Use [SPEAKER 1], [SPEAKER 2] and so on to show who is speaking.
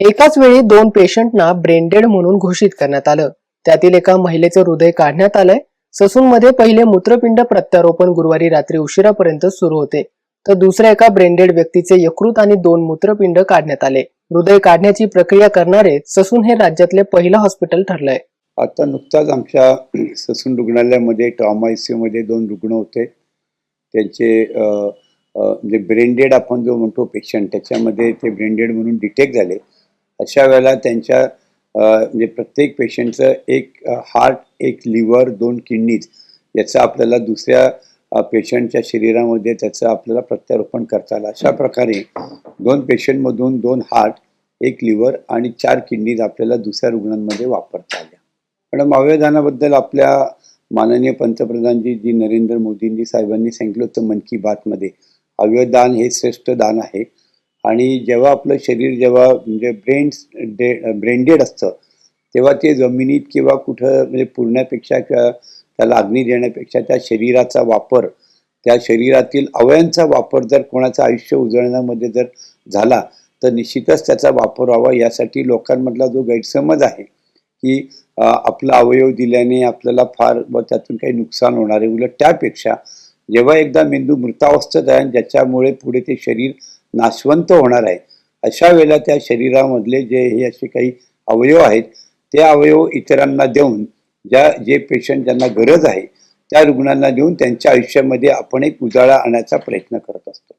[SPEAKER 1] एकाच वेळी दोन पेशंटना ब्रेनडेड म्हणून घोषित करण्यात आलं. त्यातील एका महिलेचं हृदय काढण्यात आलंय. ससूनमध्ये पहिले मूत्रपिंड प्रत्यारोपण गुरुवारी रात्री उशिरापर्यंत सुरू होते. तर दुसऱ्या एका ब्रेनडेड व्यक्तीचे यकृत आणि दोन मूत्रपिंड काढण्यात आले. हृदय काढण्याची प्रक्रिया करणारे ससून हे राज्यातले पहिलं हॉस्पिटल ठरलंय.
[SPEAKER 2] आता नुकताच आमच्या ससून रुग्णालयामध्ये ट्रॉमा आयमध्ये दोन रुग्ण होते. त्यांचे म्हणजे ब्रेनडेड आपण जो म्हणतो पेशंट त्याच्यामध्ये ते ब्रेनडेड म्हणून डिटेक्ट झाले. अशा वेळेला त्यांच्या म्हणजे प्रत्येक पेशंटचं एक हार्ट एक लिव्हर दोन किडनीज याचं आपल्याला दुसऱ्या पेशंटच्या शरीरामध्ये त्याचं आपल्याला प्रत्यारोपण करता आलं. अशा प्रकारे दोन पेशंटमधून दोन हार्ट एक लिव्हर आणि चार किडनीज आपल्याला दुसऱ्या रुग्णांमध्ये वापरता आल्या. मॅडम अवयदानाबद्दल आपल्या माननीय पंतप्रधानजी जी नरेंद्र मोदींजी साहेबांनी सांगितलं होतं मन की बातमध्ये अवयवदान हे श्रेष्ठ दान आहे. आणि जेव्हा आपलं शरीर जेव्हा म्हणजे ब्रेन डे ब्रेंडेड असतं तेव्हा ते जमिनीत किंवा कुठं म्हणजे पुरण्यापेक्षा किंवा त्याला अग्नी देण्यापेक्षा त्या शरीराचा वापर त्या शरीरातील अवयांचा वापर जर कोणाचं आयुष्य उजळण्यामध्ये जर झाला तर निश्चितच त्याचा वापर व्हावा. यासाठी लोकांमधला जो गैरसमज आहे की आपला अवयव दिल्याने आपल्याला फार व त्यातून काही नुकसान होणार आहे. उलट त्यापेक्षा जेव्हा एकदा मेंदू मृतावस्थेत आहे आणि ज्याच्यामुळे पुढे ते शरीर नाशवंत होणार आहे. अशा वेळेला त्या शरीरामधले जे हे असे काही अवयव आहेत ते अवयव इतरांना देऊन ज्या जे पेशंट ज्यांना गरज आहे त्या रुग्णांना देऊन त्यांच्या आयुष्यामध्ये आपण एक उजाळा आणण्याचा प्रयत्न करत असतो.